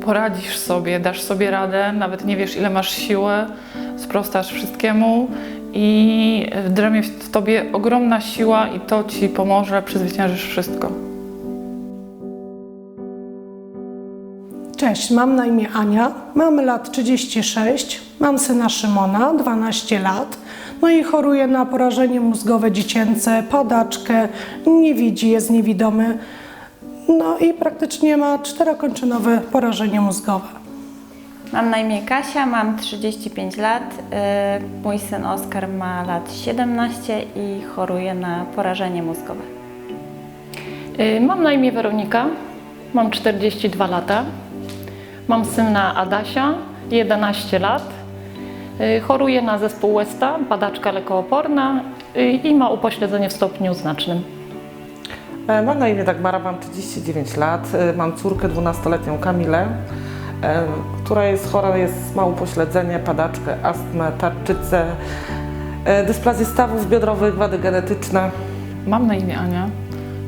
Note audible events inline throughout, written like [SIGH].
poradzisz sobie, dasz sobie radę, nawet nie wiesz ile masz siły, sprostasz wszystkiemu i drzemie w tobie ogromna siła i to ci pomoże, przezwyciężysz wszystko. Cześć, mam na imię Ania, mam lat 36, mam syna Szymona, 12 lat, no i choruje na porażenie mózgowe dziecięce, padaczkę, nie widzi, jest niewidomy, no i praktycznie ma czterokończynowe porażenie mózgowe. Mam na imię Kasia, mam 35 lat. y, Mój syn Oskar ma lat 17 i choruje na porażenie mózgowe. Y, Mam na imię Weronika, mam 42 lata. Mam syna Adasia, 11 lat. Y, Choruje na zespół Westa, padaczka lekooporna i ma upośledzenie w stopniu znacznym. Mam na imię Dagmara, mam 39 lat. E, Mam córkę 12-letnią Kamilę, e, która jest chora, jest ma upośledzenie, padaczkę, astmę, tarczycę, e, dysplazję stawów biodrowych, wady genetyczne. Mam na imię Ania,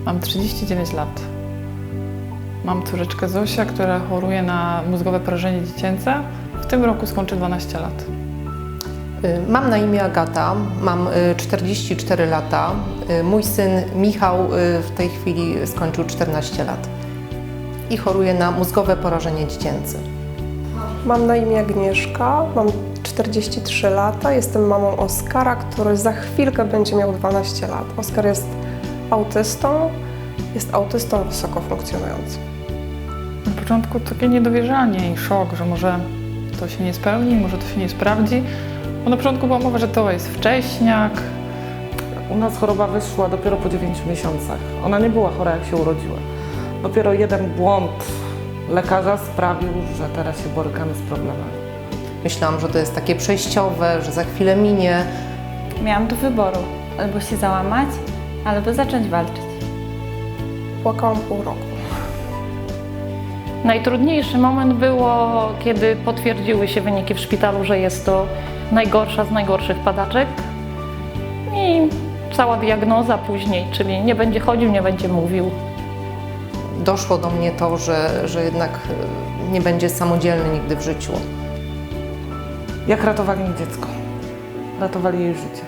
mam 39 lat. Mam córeczkę Zosia, która choruje na mózgowe porażenie dziecięce. W tym roku skończy 12 lat. Y, Mam na imię Agata, mam y, 44 lata. Y, Mój syn Michał y, w tej chwili skończył 14 lat i choruje na mózgowe porażenie dziecięce. Mam na imię Agnieszka, mam 43 lata, jestem mamą Oskara, który za chwilkę będzie miał 12 lat. Oskar jest autystą, jest autystą wysoko funkcjonującym. Na początku takie niedowierzanie i szok, że może to się nie spełni, może to się nie sprawdzi. Bo na początku była mowa, że to jest wcześniak. U nas choroba wyszła dopiero po 9 miesiącach. Ona nie była chora, jak się urodziła. Dopiero jeden błąd lekarza sprawił, że teraz się borykamy z problemami. Myślałam, że to jest takie przejściowe, że za chwilę minie. Miałam do wyboru albo się załamać, albo zacząć walczyć. Płakałam pół roku. Najtrudniejszy moment było, kiedy potwierdziły się wyniki w szpitalu, że jest to najgorsza z najgorszych padaczek. I cała diagnoza później, czyli nie będzie chodził, nie będzie mówił. Doszło do mnie to, że, że jednak y, nie będzie samodzielny nigdy w życiu. Jak ratowali mi dziecko? Ratowali jej życie.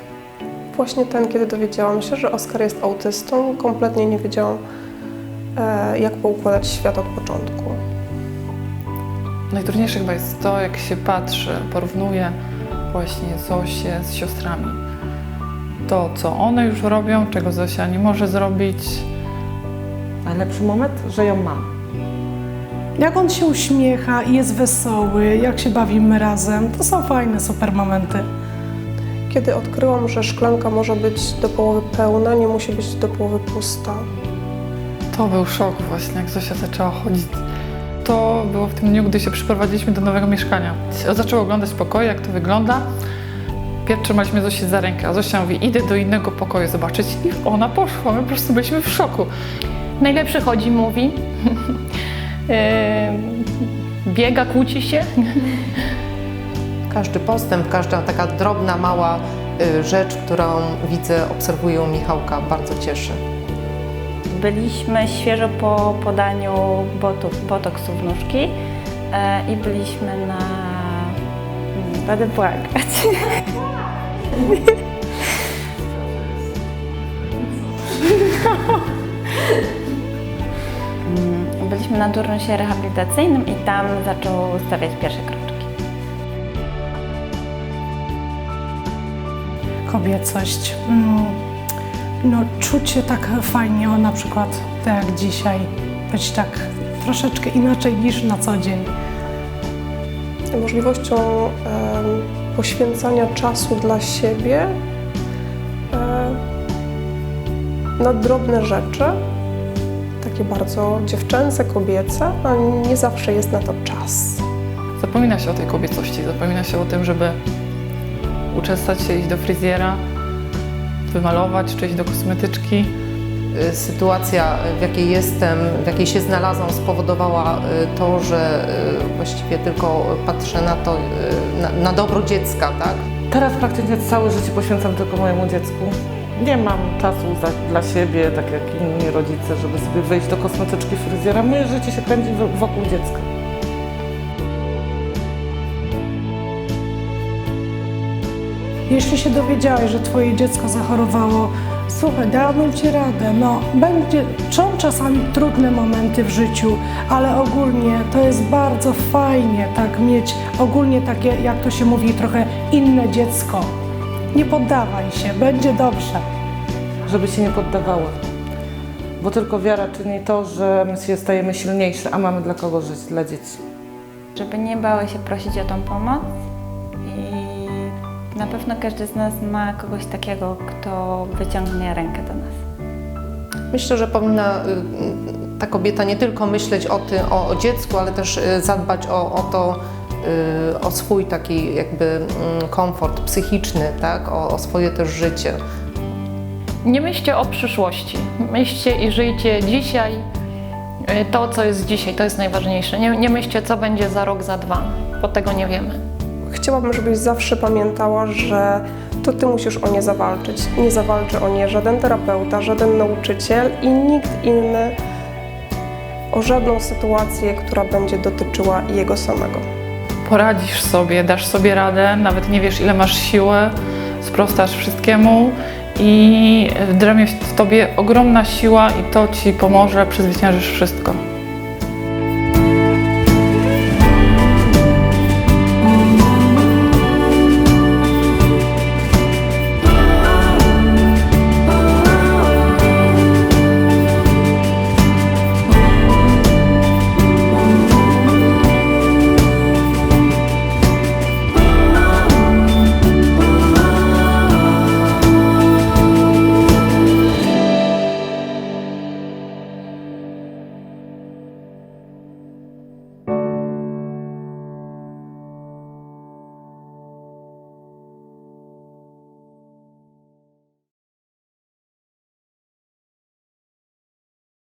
Właśnie ten, kiedy dowiedziałam się, że Oskar jest autystą, kompletnie nie wiedziałam, e, jak poukładać świat od początku. Najtrudniejsze chyba jest to, jak się patrzy, porównuje właśnie Zosię z siostrami. To, co one już robią, czego Zosia nie może zrobić. Najlepszy moment, że ją mam. Jak on się uśmiecha i jest wesoły, jak się bawimy razem, to są fajne, super momenty. Kiedy odkryłam, że szklanka może być do połowy pełna, nie musi być do połowy pusta. To był szok właśnie, jak Zosia zaczęła chodzić. To było w tym dniu, gdy się przyprowadziliśmy do nowego mieszkania. Zaczęło oglądać pokoje, jak to wygląda. Pierw trzymaliśmy Zosię za rękę, a Zosia mówi, idę do innego pokoju zobaczyć. I ona poszła, my po prostu byliśmy w szoku. Najlepszy chodzi, mówi. [LAUGHS] Yy, Biega, kłóci się. [LAUGHS] Każdy postęp, każda taka drobna, mała y, rzecz, którą widzę, obserwuję Michałka, bardzo cieszy. Byliśmy świeżo po podaniu botoksu w nóżki e, i byliśmy na... Będę płakać. Mm, [LAUGHS] Byliśmy na turnusie rehabilitacyjnym i tam zaczął stawiać pierwsze kroczki. Kobiecość. Mm, No, czuć się tak fajnie, o na przykład tak jak dzisiaj, być tak troszeczkę inaczej niż na co dzień. Możliwością em, poświęcania czasu dla siebie em, na drobne rzeczy, takie bardzo dziewczęce, kobiece, a nie zawsze jest na to czas. Zapomina się o tej kobiecości, zapomina się o tym, żeby uczesać się, iść do fryzjera, wymalować, czy iść do kosmetyczki. Y, Sytuacja, w jakiej jestem, w jakiej się znalazłam, spowodowała y, to, że y, właściwie tylko patrzę na to, na, na dobro dziecka, tak? Teraz praktycznie całe życie poświęcam tylko mojemu dziecku. Nie mam czasu za, dla siebie, tak jak inni rodzice, żeby sobie wyjść do kosmetyczki fryzjera. Moje życie się kręci wokół dziecka. Jeśli się dowiedziałeś, że twoje dziecko zachorowało, słuchaj, dałabym ci radę. No, będzie, są czasami trudne momenty w życiu, ale ogólnie to jest bardzo fajnie tak mieć, ogólnie takie, jak to się mówi, trochę inne dziecko. Nie poddawaj się, będzie dobrze. żeby się nie poddawały. Bo tylko wiara czyni to, że my się stajemy silniejsi, a mamy dla kogo żyć, dla dzieci. Żeby nie bały się prosić o tą pomoc na pewno każdy z nas ma kogoś takiego, kto wyciągnie rękę do nas. Myślę, że powinna y, ta kobieta nie tylko myśleć o, ty, o, o dziecku, ale też y, zadbać o, o to, y, o swój taki jakby mm, komfort psychiczny, tak? o, o swoje też życie. Nie myślcie o przyszłości. Myślcie i żyjcie dzisiaj. To, co jest dzisiaj, to jest najważniejsze. Nie, nie myślcie, co będzie za rok, za dwa, bo tego nie wiemy. Chciałabym, żebyś zawsze pamiętała, że to ty musisz o nie zawalczyć. Nie zawalczy o nie żaden terapeuta, żaden nauczyciel i nikt inny o żadną sytuację, która będzie dotyczyła jego samego. Poradzisz sobie, dasz sobie radę, nawet nie wiesz, ile masz siły, sprostasz wszystkiemu i drzemie w tobie ogromna siła i to ci pomoże, przezwyciężysz wszystko.